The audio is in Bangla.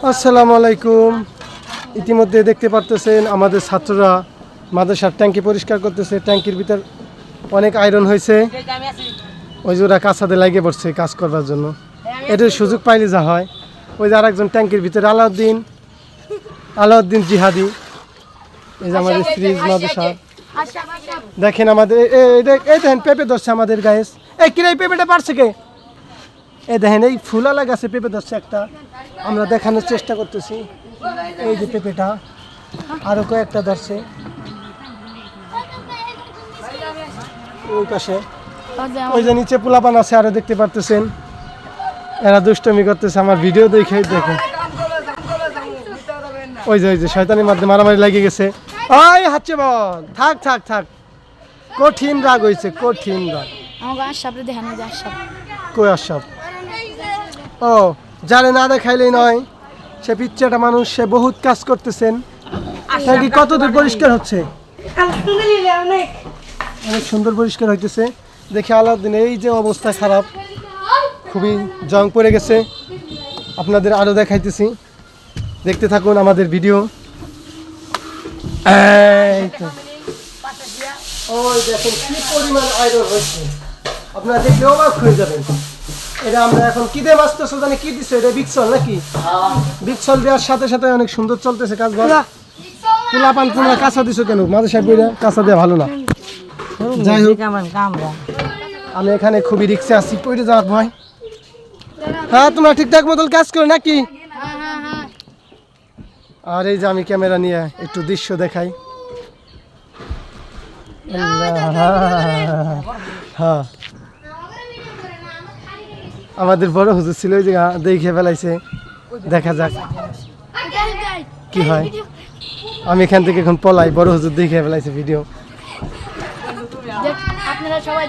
আসসালামু আলাইকুম। ইতিমধ্যে দেখতে পারতেছেন আমাদের ছাত্ররা মাদ্রাসার ট্যাঙ্কি পরিষ্কার করতেছে ট্যাঙ্কির ভিতর অনেক আয়রন হয়েছে। ওই যে ওরা কাঁচাতে লাগে পড়ছে কাজ করবার জন্য। এটার সুযোগ পাইলে যা হয়। ওই যে আরেকজন ট্যাঙ্কির ভিতরে আলাউদ্দিন আলাউদ্দিন জিহাদি। এই যে আমাদের ফ্রিজ মাদ্রাসা। দেখেন আমাদের এই দেখ- এই দেখেন পেঁপে ধরছে আমাদের গায়ে এই কিরে এই পেঁপেটা পারছে কে? এই দেখেন এই ফুলালা গাছে পেঁপে ধরছে একটা। আমরা দেখানোর চেষ্টা করতেছি। এই যে পেঁপেটা আরও কয়েকটা ধরছে। ওই পাশে। ওই যে নিচে পোলা পোলাপান আছে আরও দেখতে পারতেছেন। এরা দুষ্টমি করতেছে আমার ভিডিও দেখে দেখে ওই যে ওই যে শয়তানের মধ্যে মারামারি লেগে গেছে। ওই হাচ্ছে বল। থাক থাক থাক। কঠিন রাগ হয়েছে কঠিন রাগ। আমাকে আশাপরে দেখানো যায় আশাপ। কই আসাব ও যারে না দেখাইলেই নয় সে পিচ্চাটা মানুষ সে বহুত কাজ করতেছেন। নাকি কত দূর পরিষ্কার হচ্ছে? অনেক। সুন্দর পরিষ্কার হইতেছে। দেখে আলাউদ্দিন এই যে অবস্থা খারাপ খুবই জং পড়ে গেছে। আপনাদের আরও দেখাইতেছি। দেখতে থাকুন আমাদের ভিডিও। এই তো। ওই দেখেন কি পরিমাণ আয়রন হয়েছে। আপনারা দেখলে অবাক হয়ে যাবেন। এটা আমরা এখন কি দিয়ে বাঁচতেছো জানি কি দিছে? এটা বিক্সল নাকি? বিক্সল দেওয়ার সাথে সাথে অনেক সুন্দর চলতেছে কাজ বাজ পোলা পান তোমরা কাঁচা দিছো কেন? মাঝে সাহেব কাঁচা দেওয়া ভালো না। যাই হোক আমি এখানে খুবই রিক্সে আছি। পড়ে যাওয়ার ভয় হ্যাঁ তোমরা ঠিকঠাক মতন কাজ করো নাকি? আর এই যে আমি ক্যামেরা নিয়ে একটু দৃশ্য দেখাই। হ্যাঁ। আমাদের বড় হুজুর ছিল, ওই জায়গা দেখে ফেলাইছে। দেখা যাক। কি হয়? আমি এখান থেকে এখন পলাই, বড় হুজুর দেখে ফেলাইছে ভিডিও আপনারা সবাই